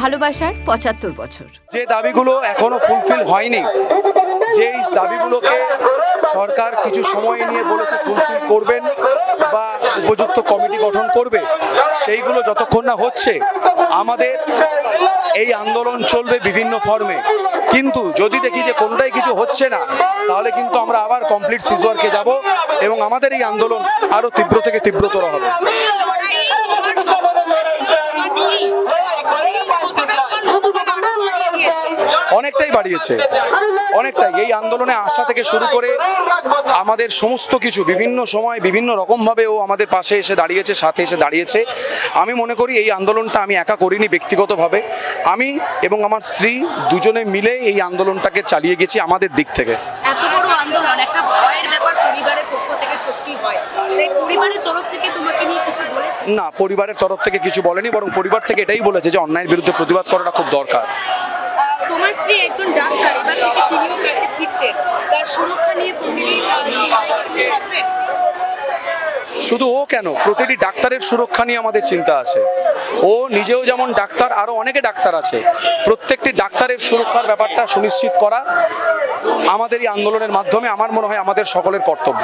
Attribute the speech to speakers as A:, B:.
A: ভালোবাসার পঁচাত্তর বছর।
B: যে দাবিগুলো এখনও ফুলফিল হয়নি, যেই দাবিগুলোকে সরকার কিছু সময় নিয়ে বলেছে ফুলফিল করবেন বা উপযুক্ত কমিটি গঠন করবে, সেইগুলো যতক্ষণ না হচ্ছে, আমাদের এই আন্দোলন চলবে বিভিন্ন ফর্মে কিন্তু যদি দেখি যে কোনোটাই কিছু হচ্ছে না, তাহলে কিন্তু আমরা আবার কমপ্লিট সিজওয়ার্কে যাব এবং আমাদের এই আন্দোলন আরও তীব্র থেকে তীব্রতর হবে। অনেকটাই বাড়িয়েছে। অনেকটাই। এই আন্দোলনে আসা থেকে শুরু করে আমাদের সমস্ত কিছু, বিভিন্ন সময় বিভিন্ন রকমভাবে ও আমাদের পাশে এসে দাঁড়িয়েছে, সাথে এসে দাঁড়িয়েছে। আমি মনে করি এই আন্দোলনটা আমি একা করিনি ব্যক্তিগতভাবে। আমি এবং আমার স্ত্রী দুজনে মিলে এই আন্দোলনটাকে চালিয়ে গেছি আমাদের দিক থেকে।
C: এত বড় আন্দোলন, একটা ভয়ের ব্যাপার পরিবারের পক্ষ সত্যি হয়। তাই পরিবারের তরফ থেকে তোমাকে নিয়ে কিছু বলেছে?
B: না পরিবারের তরফ থেকে কিছু বলেনি বরং পরিবার থেকে এটাই বলেছে যে অন্যায়ের বিরুদ্ধে প্রতিবাদ করাটা খুব দরকার।
C: তোমার স্ত্রী একজন ডাক্তার এবার থেকে তিনিও কাছে
B: শুধু ও কেন? প্রতিটি ডাক্তারের সুরক্ষা নিয়ে আমাদের চিন্তা আছে। ও নিজেও যেমন ডাক্তার আরও অনেকে ডাক্তার আছে। প্রত্যেকটি ডাক্তারের সুরক্ষার ব্যাপারটা সুনিশ্চিত করা আমাদের এই আন্দোলনের মাধ্যমে আমার মনে হয় আমাদের সকলের কর্তব্য।